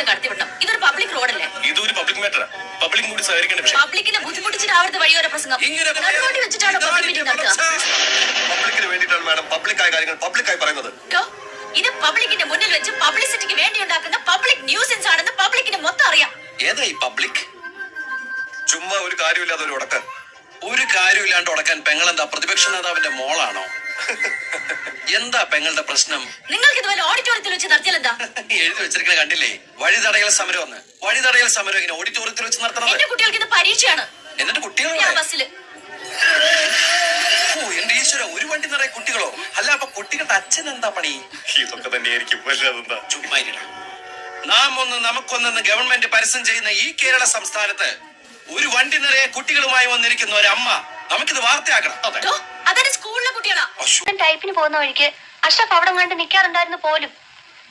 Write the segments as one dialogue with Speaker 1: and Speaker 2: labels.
Speaker 1: കുട്ടികളെ കടത്തിവിടണം ഇതൊരു പബ്ലിക് റോഡല്ലേ
Speaker 2: ഇതൊരു പബ്ലിക് മാറ്ററാ പബ്ലിക് കൂടി സഹകരിക്കേണ്ട വിഷയം.
Speaker 1: പബ്ലിക്കിനെ ബുദ്ധിമുട്ടിച്ചിട്ടാവരുത് വഴിയോര പ്രസംഗം.
Speaker 2: ഇങ്ങനെ
Speaker 1: നടുറോഡിൽ വെച്ചിട്ടാണ് പബ്ലിക് മീറ്റിംഗ് നടത്തുക?
Speaker 3: പബ്ലിക്കിന് വേണ്ടിയിട്ടാണ് മാഡം പബ്ലിക്കായ കാര്യങ്ങൾ പബ്ലിക്കായി പറയുന്നത്.
Speaker 1: കേട്ടോ? ഇത് പബ്ലിക്കിന്റെ മുന്നിൽ വെച്ച് പബ്ലിസിറ്റിക്ക് വേണ്ടി ഉണ്ടാക്കുന്ന പബ്ലിക് ന്യൂസൻസ് ആണെന്ന് പബ്ലിക്കിന് മൊത്തം അറിയാം.
Speaker 2: ഏതാ ഈ പബ്ലിക്
Speaker 3: ചുമ്മാ ഒരു കാര്യമില്ലാതെ ഒരു ഉടക്കാൻ.
Speaker 2: ഒരു കാര്യമില്ലാണ്ട് ഉടക്കാൻ പെങ്ങളെന്താ പ്രതിപക്ഷ നേതാവിന്റെ മോളാണോ? എന്താ പെങ്ങളുടെ പ്രശ്നം?
Speaker 1: നിങ്ങൾക്ക് ഇതുപോലെ
Speaker 2: എഴുതി വെച്ചിരിക്കണ കണ്ടില്ലേ? വഴി തടയൽ സമരം ഒന്ന് വഴി തടയൽ സമരം ഇങ്ങനെ ഓഡിറ്റോറിയത്തിൽ വെച്ച് നടത്തണം
Speaker 1: എന്റെ കുട്ടികൾക്ക് ഇത് പരീക്ഷയാണ്.
Speaker 2: എന്നിട്ട് കുട്ടികൾ
Speaker 1: ബസ്സിൽ
Speaker 2: ഓ എന്റെ ഈശ്വര ഒരു വണ്ടി നിറയെ കുട്ടികളോ? അല്ല അപ്പൊ കുട്ടികളുടെ അച്ഛൻ എന്താ പണി?
Speaker 3: ഇതൊക്കെ തന്നെയായിരിക്കും. പക്ഷെ അതെന്താ?
Speaker 2: ചുമ്മാ ഇരിടാ. നാം ഒന്ന് നമുക്കൊന്നെന്ന് ഗവൺമെന്റ് പരസ്യം ചെയ്യുന്ന ഈ കേരള സംസ്ഥാനത്ത് ഒരു വണ്ടി നിറയെ കുട്ടികളുമായി വന്നിരിക്കുന്ന ഒരു അമ്മ നമുക്കിത് വാർത്തയാക്കണം. അതെ.
Speaker 1: സ്കൂളിലെ കുട്ടികളാ.
Speaker 4: ടൈപ്പിന് പോകുന്ന വഴിക്ക് അഷ്റഫ് അവിടെ കണ്ട് നിൽക്കാറുണ്ടായിരുന്നു പോലും.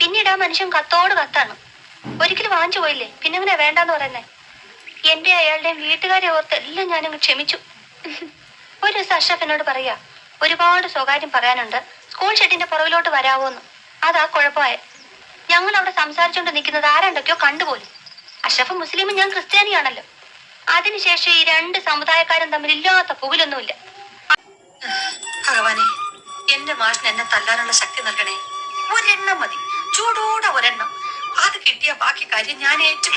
Speaker 4: പിന്നീട് ആ മനുഷ്യൻ കത്തോട് കത്താണ്. ഒരിക്കലും വാങ്ങിച്ചു പോയില്ലേ? പിന്നെ അങ്ങനെ വേണ്ടെന്ന് പറയുന്നേ? എന്റെ അയാളുടെയും വീട്ടുകാരെ ഓർത്ത് എല്ലാം ഞാനങ്ങ് ക്ഷമിച്ചു. ഒരു ദിവസം അഷ്റഫിനോട് പറയാ ഒരുപാട് സ്വകാര്യം പറയാനുണ്ട്. സ്കൂൾ ഷെഡിന്റെ പുറകിലോട്ട് വരാവോന്ന്. അതാ കുഴപ്പമായ. ഞങ്ങൾ അവിടെ സംസാരിച്ചുകൊണ്ട് നിൽക്കുന്നത് ആരാണ്ടൊക്കെയോ കണ്ടുപോലും. അഷ്റഫ് മുസ്ലിമും ഞാൻ ക്രിസ്ത്യാനിയാണല്ലോ. അതിനുശേഷം ഈ രണ്ട് സമുദായക്കാരും തമ്മിൽ ഇല്ലാത്ത പുകിലൊന്നുമില്ല. ഭഗവാനെ എന്റെ മാഷിന് എന്നെ തല്ലാനുള്ള ശക്തി നൽകണേ. ഒരെണ്ണം മതി. ചൂടോടെ ഒരെണ്ണം. അത് കിട്ടിയ ബാക്കി കാര്യം ഞാൻ ഏറ്റു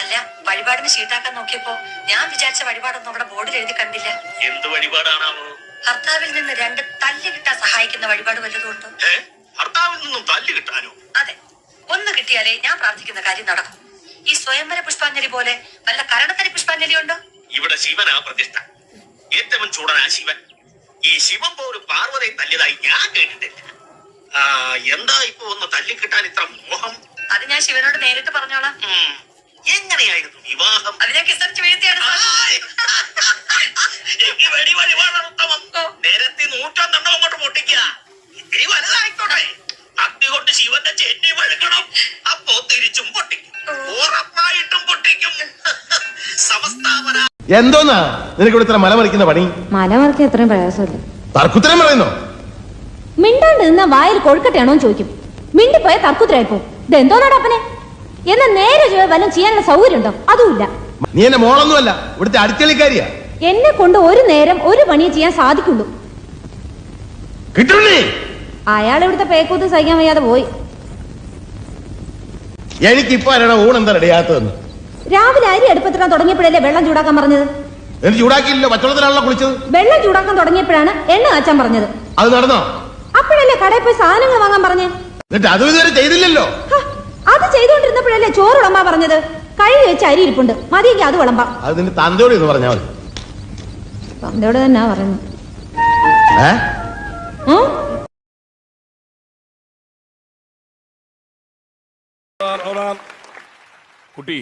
Speaker 4: അല്ല വഴിപാടിന് ഷീട്ടാക്കാൻ നോക്കിയപ്പോ ഞാൻ വിചാരിച്ച വഴിപാടൊന്നും അവിടെ ബോർഡിൽ എഴുതി കണ്ടില്ല.
Speaker 5: എന്ത് വഴിപാടാണാവോ
Speaker 4: ഭർത്താവിൽ നിന്ന് രണ്ട് തല്ല് കിട്ടാൻ സഹായിക്കുന്ന വഴിപാട്
Speaker 5: ഹർത്താവിൽ ഭർത്താവിൽ നിന്നും തല്ല് കിട്ടാനോ?
Speaker 4: അതെ. ഒന്ന് കിട്ടിയാലേ ഞാൻ പ്രാർത്ഥിക്കുന്ന കാര്യം നടക്കും. ഈ സ്വയംവര പുഷ്പാഞ്ജലി പോലെ നല്ല കരണത്തരി പുഷ്പാഞ്ജലി ഉണ്ടോ?
Speaker 5: ഇവിടെ ശിവനാ പ്രതിഷ്ഠ. ഏറ്റവും ചൂടനാ ശിവൻ. ഈ ശിവൻ പോലും പാർവതയെ തല്ലിയതായി ഞാൻ കേട്ടിട്ടില്ല. എന്താ ഇപ്പൊ ഒന്ന് തല്ലിക്കിട്ടാൻ ഇത്ര മോഹം?
Speaker 4: അത് ഞാൻ ശിവനോട് നേരിട്ട് പറഞ്ഞോളാം.
Speaker 5: എങ്ങനെയായിരുന്നു വിവാഹം?
Speaker 4: അത് ഞാൻ കിസറിച്ച് വീഴ്ത്തിയാണ്!
Speaker 5: എനിക്ക് വെടി വഴിപാടാണ് ഉത്തമം. നേരത്തെ നൂറ്റൊന്നെണ്ണം അങ്ങോട്ട് പൊട്ടിക്കുക. ഇത്തിരി വലുതായിക്കോട്ടെ. അഗ്നി കൊണ്ട് ശിവന്റെ ചെന്നി വഴുക്കണം അപ്പോ തിരിച്ചും പൊട്ടിക്കും. ഉറപ്പായിട്ടും പൊട്ടിക്കും. സമസ്താപന
Speaker 6: എന്തോന്നാ? നിനക്ക് ഇവിടെ ഇത്ര മല മറിക്കുന്ന പണി?
Speaker 7: മലമറിക്കാൻ എത്രയും പ്രയാസമില്ല.
Speaker 6: തർക്കുത്തരം പറയുന്നോ?
Speaker 7: മിണ്ടാണ്ട് നിന്ന വായിൽ കൊഴുക്കട്ടെയാണോ ചോദിക്കും. മിണ്ടിപ്പോയ തർക്കുത്തരായിപ്പോ ഇതെന്തോന്നാണ് അപ്പനെ? എന്ന നേരെ ചൊവ്വേ വല്ലതും ചെയ്യാനുള്ള സൗകര്യം ഉണ്ടോ അതുമില്ല.
Speaker 6: നീ എന്നെ മോളൊന്നുമല്ല ഇവിടുത്തെ അടിച്ചളിക്കാരിയാ
Speaker 7: എന്നെ കൊണ്ട് ഒരു നേരം ഒരു പണിയെ ചെയ്യാൻ സാധിക്കുള്ളൂ. അയാൾ ഇവിടുത്തെ പേക്കൂത്ത് സഹിക്കാൻ വയ്യാതെ പോയി.
Speaker 6: എനിക്കിപ്പോ റെഡിയാത്തതെന്ന്
Speaker 7: രാവിലെ അരി അടുപ്പത്തിടാൻ തുടങ്ങിയപ്പോഴല്ലേ വെള്ളം ചൂടാക്കാൻ പറഞ്ഞത്?
Speaker 6: എനിക്ക് ചൂടാക്കിയില്ലല്ലോ പച്ചവെള്ളത്തിലാണല്ലോ കുളിച്ചത്.
Speaker 7: വെള്ളം ചൂടാക്കാൻ തുടങ്ങിയപ്പോഴാണ് എണ്ണ കാച്ചാൻ പറഞ്ഞത്.
Speaker 6: അത് നടന്നോ?
Speaker 7: അപ്പോഴല്ലേ കടയിൽ പോയി സാധനങ്ങൾ വാങ്ങാൻ പറഞ്ഞേ?
Speaker 6: അത് അതും ഇതുവരെ ചെയ്തില്ലല്ലോ.
Speaker 7: അത് ചെയ്തുകൊണ്ടിരുന്നപ്പോഴല്ലേ ചോറ് വിളമ്പാ പറഞ്ഞത്? കഴുകി വെച്ച് അരി ഇരിപ്പുണ്ട്. മതിയെങ്കിൽ അത് വിളമ്പാം.
Speaker 6: അത് നിന്റെ തന്തയോട് എന്ന് പറഞ്ഞാൽ മതി.
Speaker 7: തന്തയോട്
Speaker 6: തന്നെ
Speaker 7: ഉം?
Speaker 8: കുട്ടി